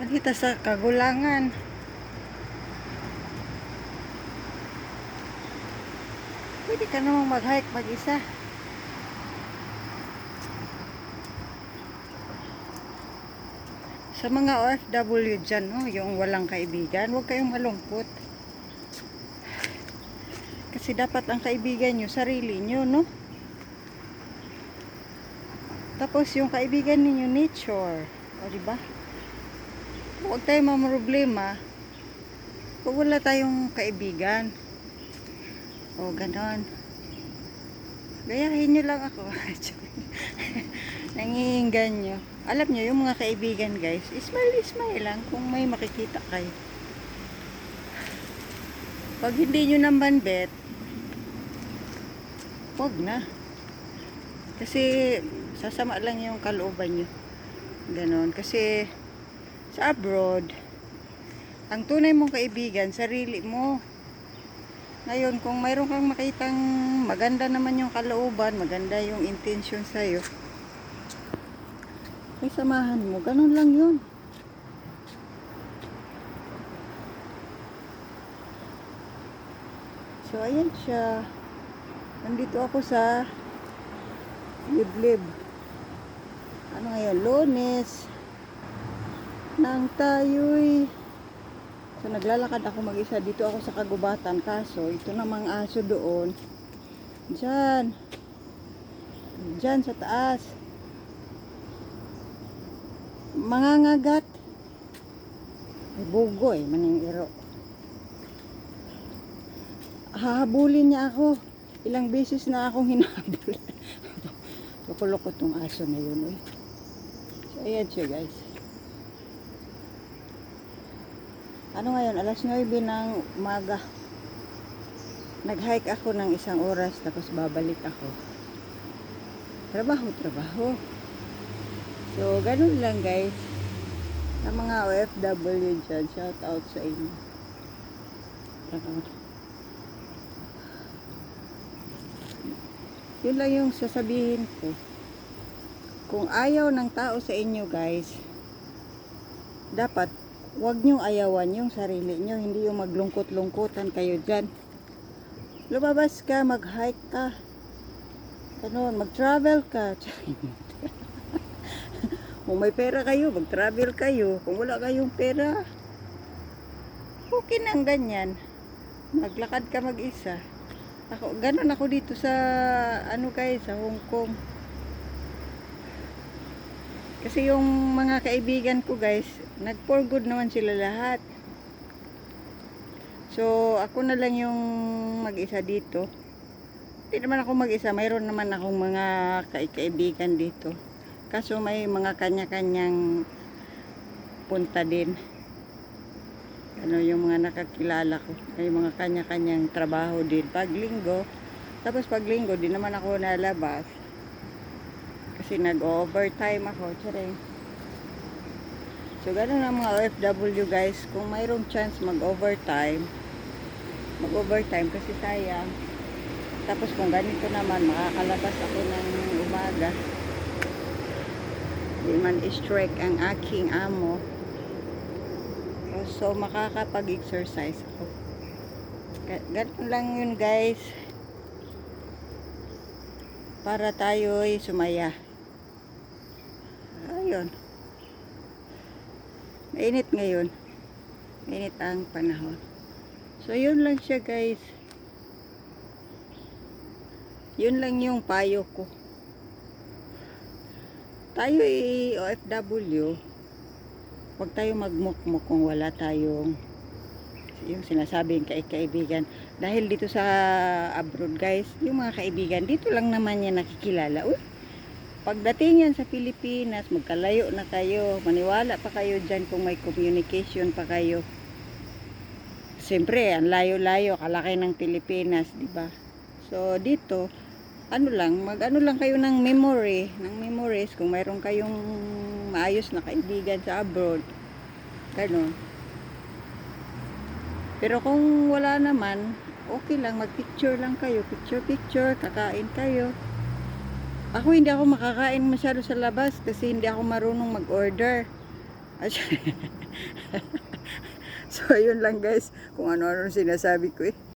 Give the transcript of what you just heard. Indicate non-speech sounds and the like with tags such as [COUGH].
Alita sa kagulangan. Pwede ka namang mag-hike mag-isa. Sa mga OFW dyan, no, yung walang kaibigan, huwag kayong malungkot. Kasi dapat ang kaibigan nyo, sarili nyo, no? Tapos yung kaibigan ninyo, nature. O, di ba? Huwag tayong mamroblema kung wala tayong kaibigan. O, ganon. Gayahin nyo lang ako. [LAUGHS] Nangihingan nyo. Alam nyo, yung mga kaibigan guys, smile, smile lang kung may makikita kayo. Pag hindi nyo naman bet, wag na. Kasi sasama lang yung kalooban nyo. Ganon. Kasi sa abroad, ang tunay mong kaibigan, sarili mo. Ngayon, kung mayroon kang makitang maganda naman yung kalooban, maganda yung intention sa'yo, may samahan mo. Ganun lang yun. So, ayan siya. Nandito ako sa Liblib. Ano ngayon? Lunes. Nang tayo'y So, naglalakad ako mag-isa. Dito ako sa kagubatan. Kaso, ito namang aso doon. Diyan. Diyan sa taas. Mangangagat. May bugo eh, maning iro. Hahabulin niya ako. Ilang beses na akong hinahabol. [LAUGHS] Loko-loko tong aso na yun eh. So, ayan siya guys. Ano ngayon? Alas 9 ng umaga. Nag-hike ako ng isang oras tapos babalik ako. Trabaho, trabaho. So, ganun lang guys. Sa mga OFW dyan, shout out sa inyo. Yun lang yung sasabihin ko. Kung ayaw ng tao sa inyo guys, dapat wag nyo ayawan yung sarili nyo. Hindi yung maglungkot-lungkutan kayo dyan. Lumabas ka, mag-hike ka. Ganun, mag-travel ka. [LAUGHS] Kung may pera kayo, mag-travel kayo. Kung wala kayong pera, okay nang ganyan. Maglakad ka mag-isa. Ako, ganun ako dito sa, ano guys, sa Hong Kong. Kasi yung mga kaibigan ko guys, nag for good naman sila lahat. So, ako na lang yung mag-isa dito. Hindi naman ako mag-isa, mayroon naman akong mga kai- kaibigan dito. Kaso may mga kanya-kanyang punta din. Ano yung mga nakakilala ko. May mga kanya-kanyang trabaho din. Pag linggo, tapos pag linggo, di naman ako nalabas. Kasi nag-overtime ako. Tsare. So, ganun ang mga OFW guys. Kung mayroong chance mag-overtime, mag-overtime kasi sayang. Tapos kung ganito naman, makakalabas ako ng umaga. Di man strike ang aking amo. So, makakapag-exercise ako. Ga- Ganun lang yun guys. Para tayo'y sumaya. Ayun. Mainit ngayon. Mainit ang panahon. So, yun lang siya guys. Yun lang yung payo ko. Tayo ay OFW. Huwag tayo magmukmuk kung wala tayong yung sinasabing kaibigan. Dahil dito sa abroad guys, yung mga kaibigan, dito lang naman yan nakikilala. Uy, pagdating yan sa Pilipinas, magkalayo na kayo. Maniwala pa kayo dyan kung may communication pa kayo. Siyempre, ang layo-layo, kalaki ng Pilipinas, di ba? So, dito, ano lang, mag-ano lang kayo ng memory, ng memories, kung mayroon kayong maayos na kaibigan sa abroad. Ganon. Pero kung wala naman, okay lang, mag-picture lang kayo, picture-picture, kakain kayo. Ako hindi ako makakain masyado sa labas kasi hindi ako marunong mag-order. [LAUGHS] so, ayun lang guys. Kung ano-ano sinasabi ko eh.